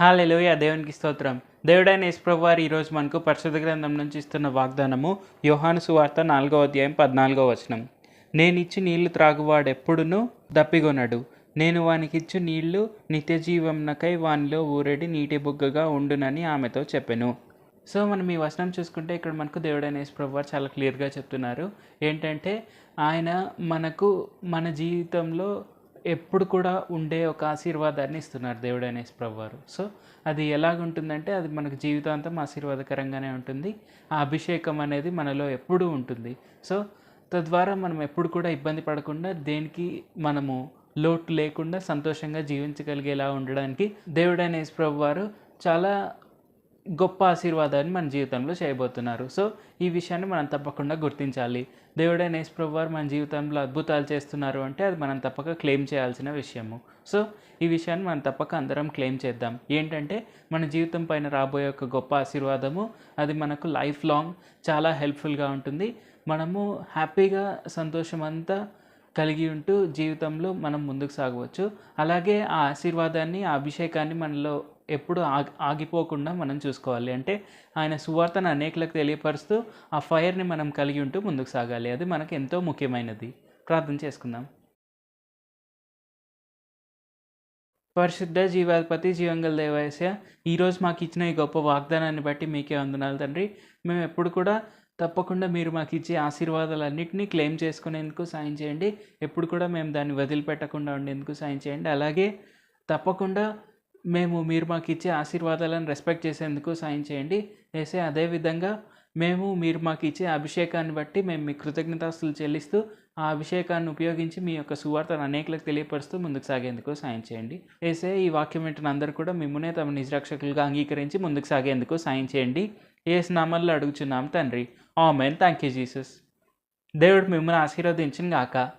Hallelujah దేవునికి స్తోత్రం. దేవుడైన యశ్ప్రభు వారు ఈరోజు మనకు పరిశుద్ధ గ్రంథం నుంచి ఇస్తున్న వాగ్దానము యోహాను సువార్త నాలుగో అధ్యాయం పద్నాలుగో వచనం. నేనిచ్చి నీళ్ళు త్రాగువాడెప్పుడును దప్పిగొనడు నేను వానికిచ్చు నీళ్ళు నిత్య జీవమునకై వానిలో ఊరేడి నీటి బుగ్గగా ఉండునని ఆమెతో చెప్పెను. సో మనం ఈ వచనం చూసుకుంటే ఇక్కడ మనకు దేవుడైన యేసుప్రభు వారు చాలా క్లియర్గా చెప్తున్నారు. ఏంటంటే ఆయన మనకు మన జీవితంలో ఎప్పుడు కూడా ఉండే ఒక ఆశీర్వాదాన్ని ఇస్తున్నారు దేవుడు అనేసి ప్రభువారు. సో అది ఎలాగుంటుందంటే అది మనకు జీవితాంతం ఆశీర్వాదకరంగానే ఉంటుంది. ఆ అభిషేకం అనేది మనలో ఎప్పుడూ ఉంటుంది. సో తద్వారా మనం ఎప్పుడు కూడా ఇబ్బంది పడకుండా దేనికి మనము లోటు లేకుండా సంతోషంగా జీవించగలిగేలా ఉండడానికి దేవుడైన యేసుప్రభు వారు చాలా గొప్ప ఆశీర్వాదాన్ని మన జీవితంలో చేయబోతున్నారు. సో ఈ విషయాన్ని మనం తప్పకుండా గుర్తించాలి. దేవుడైన యేసుప్రభు వారు మన జీవితంలో అద్భుతాలు చేస్తున్నారు అంటే అది మనం తప్పక క్లెయిమ్ చేయాల్సిన విషయము. సో ఈ విషయాన్ని మనం తప్పక అందరం క్లెయిమ్ చేద్దాం. ఏంటంటే మన జీవితం పైన రాబోయే ఒక గొప్ప ఆశీర్వాదము అది మనకు లైఫ్ లాంగ్ చాలా హెల్ప్ఫుల్గా ఉంటుంది. మనము హ్యాపీగా సంతోషం అంతా కలిగి ఉంటూ జీవితంలో మనం ముందుకు సాగవచ్చు. అలాగే ఆ ఆశీర్వాదాన్ని ఆ అభిషేకాన్ని మనలో ఎప్పుడు ఆగి ఆగిపోకుండా మనం చూసుకోవాలి. అంటే ఆయన సువార్తను అనేకులకు తెలియపరుస్తూ ఆ ఫైర్ని మనం కలిగి ఉంటూ ముందుకు సాగాలి. అది మనకు ఎంతో ముఖ్యమైనది. ప్రార్థన చేసుకుందాం. పరిశుద్ధ జీవాధిపతి జీవంగల్ దేవాయస్య ఈరోజు మాకు ఇచ్చిన ఈ గొప్ప వాగ్దానాన్ని బట్టి మీకే వందనాలు తండ్రి. మేము ఎప్పుడు కూడా తప్పకుండా మీరు మాకు ఇచ్చే ఆశీర్వాదాలన్నింటినీ క్లెయిమ్ చేసుకునేందుకు సాయం చేయండి. ఎప్పుడు కూడా మేము దాన్ని వదిలిపెట్టకుండా ఉండేందుకు సాయం చేయండి. అలాగే తప్పకుండా మేము మీరు మాకు ఇచ్చే ఆశీర్వాదాలను రెస్పెక్ట్ చేసేందుకు సాయం చేయండి. వేసే అదేవిధంగా మేము మీరు మాకు ఇచ్చే అభిషేకాన్ని బట్టి మేము మీ కృతజ్ఞతాస్తులు చెల్లిస్తూ ఆ అభిషేకాన్ని ఉపయోగించి మీ యొక్క సువార్తను అనేకలకు తెలియపరుస్తూ ముందుకు సాగేందుకు సాయం చేయండి. ఏసే ఈ వాక్యం వింటున్న అందరూ కూడా మిమ్మల్నే తమ నిజరక్షకులుగా అంగీకరించి ముందుకు సాగేందుకు సాయం చేయండి. ఏ స్నామల్లో అడుగుచున్నాం తండ్రి. ఆమెన్ థ్యాంక్ యూ జీసస్ దేవుడు మిమ్మల్ని ఆశీర్వదించిన గాక.